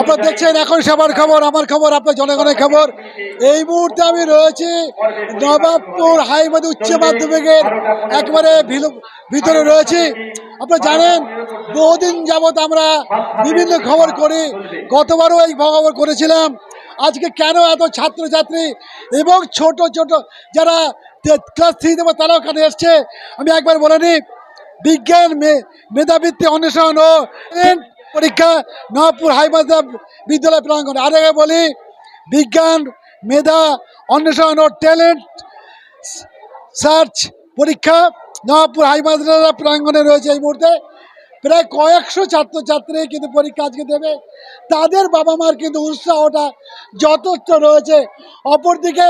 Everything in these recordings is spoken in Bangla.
আপনারা দেখছেন এখন সবার খবর, আমার খবর, আপনার জনগণের খবর। এই মুহূর্তে আমি রয়েছি নবাবপুর হাইমাদি উচ্চ মাধ্যমিকের, একবারে ভিতরে রয়েছি। আপনারা জানেন, বহুদিন যাবৎ আমরা বিভিন্ন খবর করি, গতবারও এই খবর করেছিলাম। আজকে কেন এত ছাত্রছাত্রী এবং ছোট ছোট যারা ক্লাস থ্রি বা তারাও এখানে এসছে, আমি একবার বলে নিই, বিজ্ঞান মেধাবৃত্তি অন্বেষণ ও পরীক্ষা, নবপুর হাইমাদা বিদ্যালয় প্রাঙ্গণে। আর আগে বলি, বিজ্ঞান, মেধা, অন্বেষণ ও ট্যালেন্ট সার্চ পরীক্ষা নবপুর হাইমাদ্রাসা প্রাঙ্গণে রয়েছে এই মুহূর্তে। প্রায় কয়েকশো ছাত্রছাত্রী কিন্তু পরীক্ষা আজকে দেবে। তাদের বাবা মার কিন্তু উৎসাহটা যথেষ্ট রয়েছে। অপরদিকে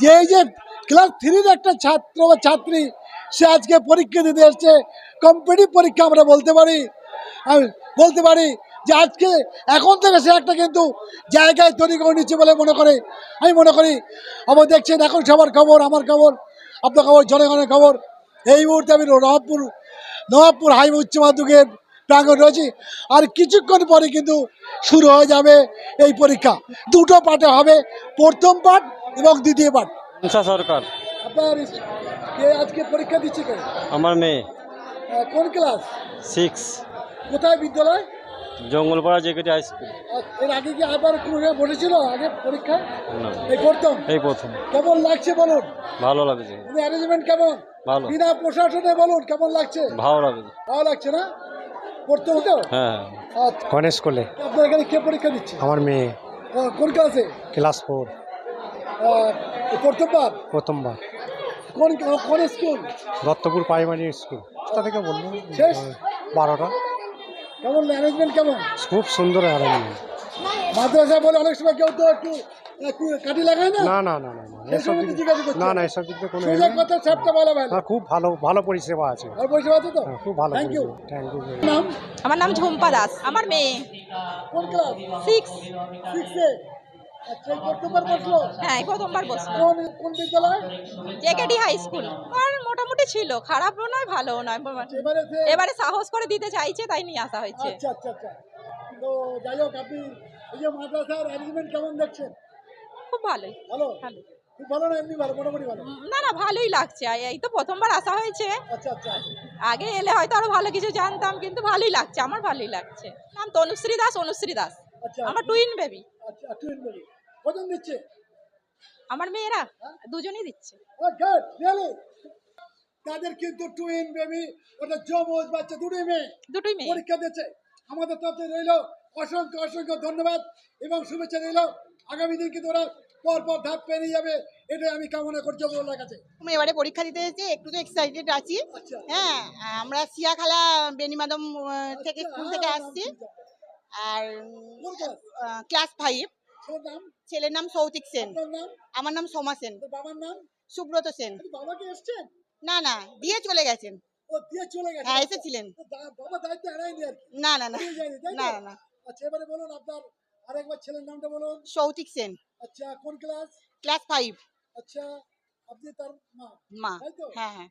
যে এই যে ক্লাস থ্রির একটা ছাত্র বা ছাত্রী, সে আজকে পরীক্ষা দিতে এসছে। কম্পিটিভ পরীক্ষা আমরা বলতে পারি। আমি বলতে পারি যে আজকে এখন থেকে সে একটা কিন্তু জায়গায় তৈরি করে নিচ্ছে বলে মনে করে। আমি মনে করি আমার দেখছেন এখন সবার খবর আমার খবর আপনার খবর জনগণের খবর। এই মুহূর্তে আমি নবাবপুর নবাবপুর হাই উচ্চ মাধ্যমিকের প্রাঙ্গণ রয়েছি। আর কিছুক্ষণ পরে কিন্তু শুরু হয়ে যাবে এই পরীক্ষা। দুটো পার্টে হবে প্রথম পাঠ এবং দ্বিতীয় পার্ট মনসা সরকার। আপনার কে আজকে পরীক্ষা দিচ্ছে কে? আমার মেয়ে। কোন ক্লাস? সিক্স। কোথায় বিদ্যালয়? Jangalpara JKT high school. এর আগে কি আবার কোনো জায়গায় বসেছিল আগে পরীক্ষা? না, এই প্রথম? এই প্রথম। কেমন লাগছে বলুন? ভালো লাগছে। অ্যারেঞ্জমেন্ট কেমন? ভালো। বিনা প্রশাসনে বলুন কেমন লাগছে? ভালো লাগছে। ভালো লাগছে না? প্রথম তো? হ্যাঁ। আচ্ছা। কোন স্কুলে। আপনার এখানে কে পরীক্ষা দিচ্ছে? আমার মেয়ে। কোন- কোন ক্লাসে? Class four. প্রথমবার? প্রথমবার। কোন কোন স্কুল? Duttapur primary school. কোথা থেকে বলব শেষ? বারোটা। কেমন ম্যানেজমেন্ট কেমন? খুব সুন্দর অ্যারেঞ্জমেন্ট মাদ্রাসা বলে অনেক সময় কেউ তো একটু কাটি লাগায় না? না না না না এসব। না না এসব দিক কোনো সোজা কথা সবটা বলা ভাই খুব ভালো ভালো পরিষেবা আছে। আর পরিষেবা আছে তো? হ্যাঁ, খুব ভালো থ্যাংক ইউ থ্যাংক ইউ নাম? আমার নাম ঝুম্পা দাস আমার মেয়ে। কোন ক্লাস হ্যাঁ প্রথমবার বসল। কোন কোন বিদ্যালয়? জেকেডি হাই স্কুল আর মোটামুটি ছিল খারাপও নয় ভালোও নয় এবারে সাহস করে দিতে চাইছে তাই নিয়ে আসা হয়েছে। আচ্ছা আচ্ছা আচ্ছা। তো যাই হোক আপনি এই যে মাদ্রাসার অ্যারেঞ্জমেন্ট কেমন দেখছেন? খুব ভালোই। ভালো? ভালো না না ভালোই লাগছে। এই- তো প্রথমবার আসা হয়েছে। আচ্ছা আচ্ছা। আগে এলে হয়তো আরও ভালো কিছু জানতাম কিন্তু ভালোই লাগছে আমার ভালোই লাগছে। নাম তনুশ্রী দাস অনুশ্রী দাস। আচ্ছা। আমার টুইন বেবি আচ্ছা টুইন বেবি কজন দিচ্ছে? আমার মেয়েরা দুজনেই দিচ্ছে। ও গুড রিয়েলি তাদের কিন্তু টুইন বেবি ওটা জমজ বাচ্চা দুটোই মেয়ে। দুটোই মেয়ে। পরীক্ষা দিচ্ছে। আমাদের তরফে রইল অসংখ্য অসংখ্য ধন্যবাদ এবং শুভেচ্ছা রইল। আগামী দিন কিন্তু ওরা পর পর ধাপ পেরিয়ে যাবে এটাই আমি কামনা করছি ওদের কাছে। আমি এবারে পরীক্ষা দিতে এসেছি একটু তো এক্সাইটেড আছি। আচ্ছা। হ্যাঁ আমরা সিয়াখালা বেনিমাদম আহ, থেকে স্কুল থেকে হ্যাঁ, আসছি। আর ক্লাস ফাইভ ছেলের নাম সৌতিক সেন। আমার নাম সোমা সেন। বাবার নাম? সুব্রত সেন। বাবাকে এসছেন? না না দিয়ে চলে গেছেন। হ্যাঁ এসেছিলেন। না না না? না না আচ্ছা এবারে বলুন আপনার আরেকবার ছেলের নামটা বলুন। সৌতিক সেন। আচ্ছা কোন ক্লাস? Class five. আচ্ছা আপনি তার মা। মা। হ্যাঁ হ্যাঁ।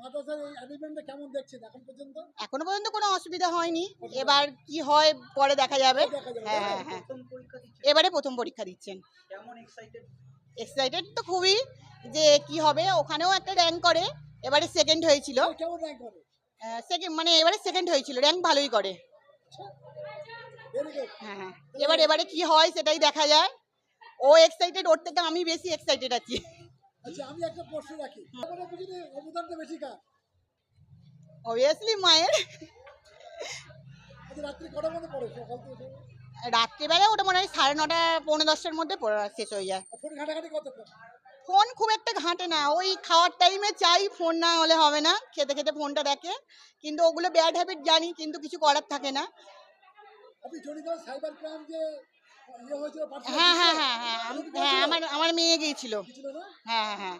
মাদ্রাসার এই অ্যারেঞ্জমেন্টটা কেমন দেখছেন এখন পর্যন্ত? এখনও পর্যন্ত কোনো অসুবিধা হয়নি। এবার কি হয় পরে দেখা যাবে। হ্যাঁ হ্যাঁ হ্যাঁ। এবারে প্রথম পরীক্ষা দিচ্ছেন। এক্সাইটেড তো খুবই যে কি হবে ওখানেও একটা র্যাঙ্ক করে। এবারে সেকেন্ড হয়েছিল। কেমন র্যাঙ্ক হবে সেকেন্ড মানে এবারে সেকেন্ড হয়েছিল। র্যাঙ্ক ভালোই করে। হ্যাঁ হ্যাঁ। এবার এবারে কি হয় সেটাই দেখা যায়। ও এক্সাইটেড ওর থেকে আমি বেশি এক্সাইটেড আছি। আচ্ছা আমি একটা প্রশ্ন রাখি। আপনার পিছনে অবদানটা বেশি কার? অবভিয়াসলি মায়ের। আচ্ছা রাত্রি কটার মধ্যে পড়ে? সকাল থেকে রাত্রিবেলা ওটা মনে হয় সাড়ে নটা পৌনে দশটার মধ্যে পড়া শেষ হয়ে যায়। ফোন ঘাটাঘাটি কতক্ষণ ফোন খুব একটা ঘাঁটে না। ওই খাওয়ার টাইমে চাই ফোন না হলে হবে না। খেতে খেতে ফোনটা দেখে। কিন্তু ওগুলো ব্যাড হ্যাবিট জানি কিন্তু কিছু করার থাকে না। আপনি জড়িত সাইবার ক্রাইম যে হ্যাঁ হ্যাঁ হ্যাঁ হ্যাঁ। আম- হ্যাঁ আমার আমার মেয়ে গিয়েছিল। হ্যাঁ হ্যাঁ হ্যাঁ।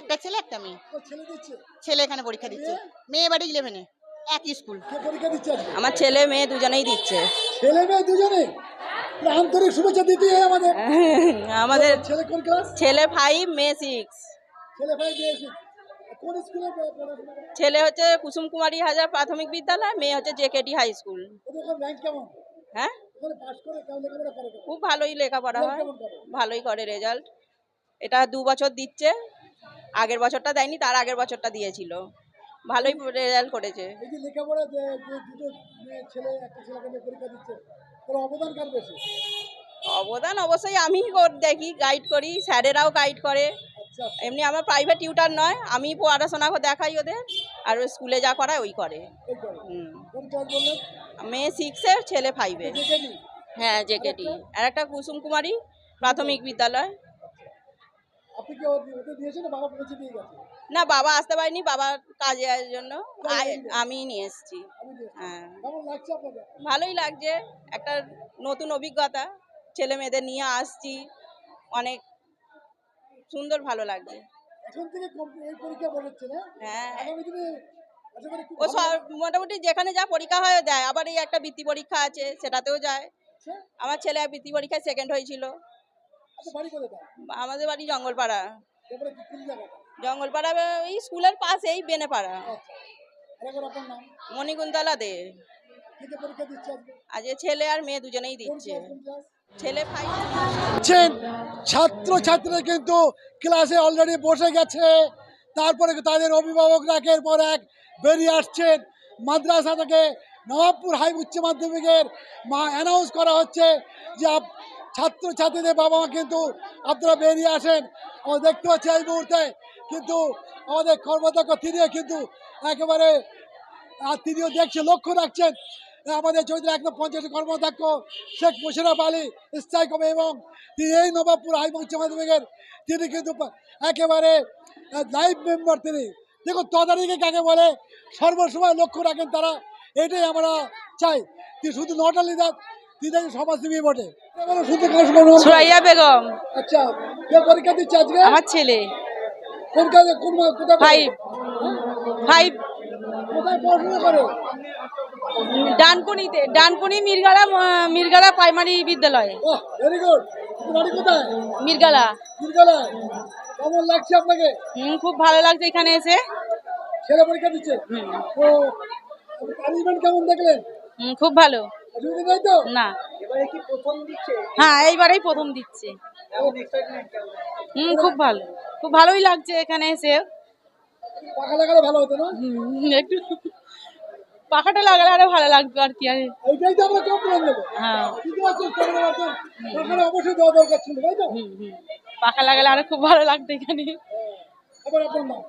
একটা ছেলে একটা মেয়ে। ছেলে এখানে পরীক্ষা দিচ্ছে। মেয়ে বাড়ি ইলেভেনে একই স্কুল। পরীক্ষা দিচ্ছে আমার ছেলে মেয়ে দুজনেই দিচ্ছে। ছেলে মেয়ে দুজনে? আন্তরিক শুভেচ্ছা দিতে হয় আমাদের। আমাদের ছেলে কোন ক্লাস ছেলে ফাইভ মেয়ে সিক্স ছেলে ভাই মেয়ে করে? ছেলে হচ্ছে কুসুম কুমারী হাজার প্রাথমিক বিদ্যালয় মেয়ে হচ্ছে জেকেডি হাই স্কুল। হ্যাঁ? খুব ভালোই লেখাপড়া হয়। ভালোই করে রেজাল্ট এটা দু বছর দিচ্ছে। আগের বছরটা দেয়নি তার আগের বছরটা দিয়েছিল। ভালোই রেজাল্ট করেছে। লেখাপড়া ছেলে একটা ছেলেকে পরীক্ষা দিচ্ছে অবদান কার বেশি? অবদান অবশ্যই আমি দেখি গাইড করি স্যারেরাও গাইড করে। আচ্ছা। এমনি আমার প্রাইভেট টিউটার নয় আমি পড়াশোনা দেখাই ওদের আর স্কুলে যা করায় ওই করে। হুম। মেয়ে সিক্সে ছেলে ফাইভে হ্যাঁ জেকেটি। আর একটা কুসুম কুমারী প্রাথমিক বিদ্যালয়। না? বাবা আসতে পারেনি বাবার কাজের জন্য। আমি নিয়ে এসেছি। হ্যাঁ। ভালোই লাগছে একটা নতুন অভিজ্ঞতা। ছেলে মেয়েদের নিয়ে আসছি অনেক সুন্দর ভালো লাগছে। এখন থেকে এই পরীক্ষা হ্যাঁ? করি খুব ও সব মোটামুটি যেখানে যা পরীক্ষা হয় দেয়। আবার এই একটা বৃত্তি পরীক্ষা আছে সেটাতেও যায়। আমার ছেলে বৃত্তি পরীক্ষায় সেকেন্ড হয়েছিল। আচ্ছা আমাদের বাড়ি জঙ্গলপাড়া। জঙ্গলপাড়া এই স্কুলের পাশেই বেনেপাড়া। আচ্ছা। মণিকুন্তলা দে। আজকে? ছেলে আর মেয়ে দুজনেই দিচ্ছে। ছেলে ছাত্র ছাত্রীরা কিন্তু ক্লাসে অলরেডি বসে গেছে। তারপরে তাদের অভিভাবকরা একের পর এক বেরিয়ে আসছেন। মাদ্রাসা থেকে নবাবপুর হাই উচ্চ মাধ্যমিকের মা অ্যানাউন্স করা হচ্ছে যে ছাত্র ছাত্রীদের বাবা মা কিন্তু আপনারা বেরিয়ে আসেন। আমরা দেখতে পাচ্ছি এই মুহূর্তে কিন্তু আমাদের কর্মদক্ষ, তিনিও কিন্তু একেবারে তিনিও দেখছে, লক্ষ্য রাখছেন। আমাদের চৌধুরী একদম পঞ্চায়েত কর্মদক্ষ শেখ মুশারফ আলী স্থায়ী কবে এবং তিনি এই নবাবপুর হাই উচ্চ মাধ্যমিকের, তিনি কিন্তু একেবারে লাইভ মেম্বার তিনি। দেখুন তদারকি কাকে বলে? সর্বসময় লক্ষ্য রাখেন তারা। এটাই আমরা চাই তিনি শুধু নটা লিডার তিনি সমাজসেবী বটে সুরাইয়া বেগম। আচ্ছা পরীক্ষা দিচ্ছে আজকে? আমার ছেলে। কোন কাজে কোন কোথায় ফাইভ। ফাইভ। কোথায় পড়াশোনা করে? ডানকুনিতে ডানকুনি মিরগালা আহ, মিরগালা প্রাইমারি বিদ্যালয়ে। ভেরি গুড বাড়ি কোথায়? মিরগালা। দুর্গালয় কেমন লাগছে আপনাকে? হুম খুব ভালো লাগছে এখানে এসে। ছেলে পরীক্ষা দিচ্ছে? ও ম্যানেজমেন্ট কেমন দেখলেন? হুম, খুব ভালো। অসুবিধা নেই তো? না। হ্যাঁ এইবারেই প্রথম দিচ্ছে। হুম খুব ভালো। খুব ভালোই লাগছে এখানে এসে। পাখা লাগালে ভালো হতো না? হুম, একটু পাখাটা লাগালে আরও ভালো লাগতো আর কি আর এইটাই তো আমরা কমপ্লেন দেবো। হ্যাঁ। কিন্তু আছে পাখাটা অবশ্যই দেওয়া দরকার ছিল তাই তো? পাখা লাগালে আরও খুব ভালো লাগতো এখানে। এবার আপনার নাম?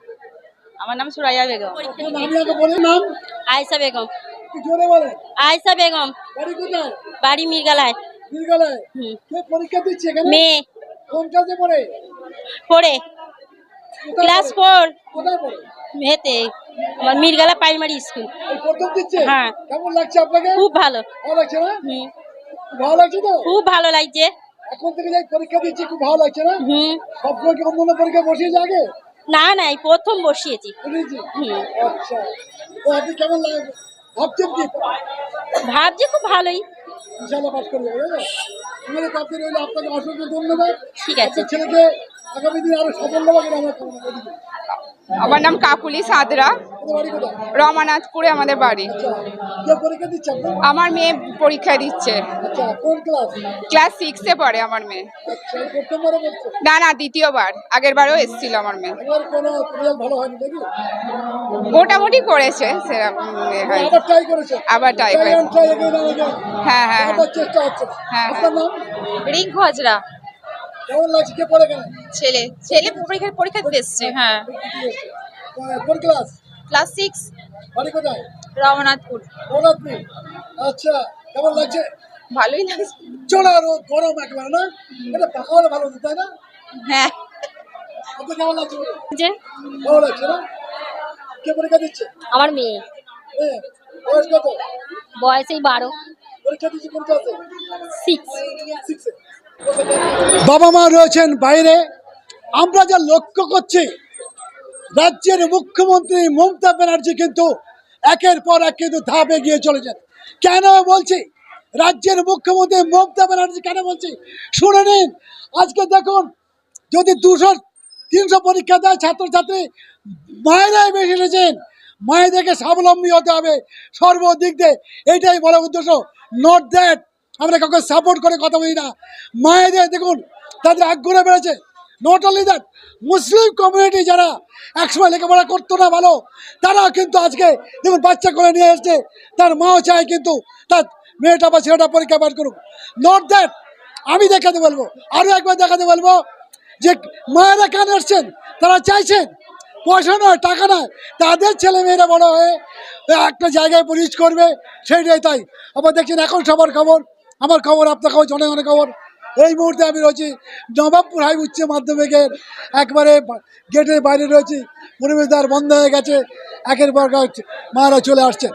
আমার নাম সুরাইয়া বেগম। নাম বলে আয়সা বেগম। জোরে বলেন। আয়সা বেগম। বাড়ি কোথায়? বাড়ি মিরগালায় দুর্গালয় হুম। কে পরীক্ষা দিচ্ছে এখানে? মেয়ে। কোন ক্লাসে পড়ে? পড়ে। ক্লাস? ফোর। কোথায় পড়ে? মেয়েতে। আমার মিরগালা প্রাইমারি স্কুল। হ্যাঁ। কেমন লাগছে আপনাকে? খুব ভালো। ভালো লাগছে না? খুব ভালো লাগছে তো? খুব ভালো লাগছে। এখন থেকে যাই পরীক্ষা দিচ্ছি খুব ভালো লাগছে না? হুম। সবগুলো কি অন্য অন্য পরীক্ষা বসিয়েছে আগে? না না এই প্রথম বসিয়েছি। আচ্ছা। তো আপনি কেমন লাগে ভাবছেন কি? ভাবছি খুব ভালোই। ইনশাল্লাহ পাস করবে আমাদের কাছে রইলে আপনাকে অসংখ্য ধন্যবাদ। ঠিক আছে। ছেলেকে আগামী দিনে আরও সাফল্য পাবেন আমরা আমার নাম কাকুলি সাদরা, রমানাথপুরে আমাদের বাড়ি। আমার মেয়ে পরীক্ষা দিচ্ছে। ক্লাস সিক্সে পড়ে আমার মেয়ে। না না, দ্বিতীয়বার। আগের বারও এসেছিল আমার মেয়ে। মোটামুটি করেছে আবার ট্রাই করেছে. হ্যাঁ হ্যাঁ হ্যাঁ। রিঙ্কু হাজরা কেমন লাগছে? কে পড়ে কেন ছেলে। ছেলে পরীক্ষা পরীক্ষা দিতে এসছে হ্যাঁ। কোন ক্লাস ক্লাস সিক্স বাড়ি কোথায়? রমনাথপুর। রঘুনাথপুর আচ্ছা কেমন লাগছে? ভালোই লাগছে। চলো আরও গরম একবার না? এটা পাকা হলে ভালো হতো তাই না? হ্যাঁ। কেমন লাগছে? যে? ভালো লাগছে না? কে পরীক্ষা দিচ্ছে? আমার মেয়ে। বয়স কত? বয়স এই বারো। পরীক্ষা দিচ্ছে কোন ক্লাসে সিক্স সিক্সে বাবা মা রয়েছেন বাইরে। আমরা যা লক্ষ্য করছি, রাজ্যের মুখ্যমন্ত্রী মমতা ব্যানার্জি কিন্তু একের পর এক কিন্তু ধাপ এগিয়ে চলেছেন। কেন বলছি? রাজ্যের মুখ্যমন্ত্রী মমতা ব্যানার্জি কেন বলছি? শুনে নিন। আজকে দেখুন, যদি দুশো, তিনশো পরীক্ষা দেয় ছাত্রছাত্রী, মায়েরাই বেশি এসেছেন মায়েদেরকে স্বাবলম্বী হতে হবে সর্বদিক দিয়ে। এইটাই বড় উদ্দেশ্য। নট দ্যাট আমরা কাউকে সাপোর্ট করে কথা বলি না। মায়েদের দেখুন, তাদের আগ্রহ বেড়েছে। Not only that Muslim community যারা একসময় লেখাপড়া করতো না ভালো, তারাও কিন্তু আজকে দেখুন বাচ্চা করে নিয়ে এসছে। তার মাও চায় কিন্তু তার মেয়েটা বা ছেলেটা পরীক্ষা পাঠ করুক। নট দ্যাট আমি দেখাতে বলব আরও একবার দেখাতে বলব যে মায়েরা কেন এসছেন? তারা চাইছেন, পয়সা নয়, টাকা নয়, তাদের ছেলে মেয়েরা বড় হয়ে একটা জায়গায় পরিচ করবে, সেইটাই তাই। আবার দেখছেন এখন সবার খবর আমার খবর, আপনার খবর জনে অনেক খবর। এই মুহূর্তে আমি রয়েছি নবাবপুর হাই উচ্চ মাধ্যমিকের একবারে গেটের বাইরে রয়েছি। পরিবেশ দ্বার বন্ধ হয়ে গেছে। একের পর মারা চলে আসছেন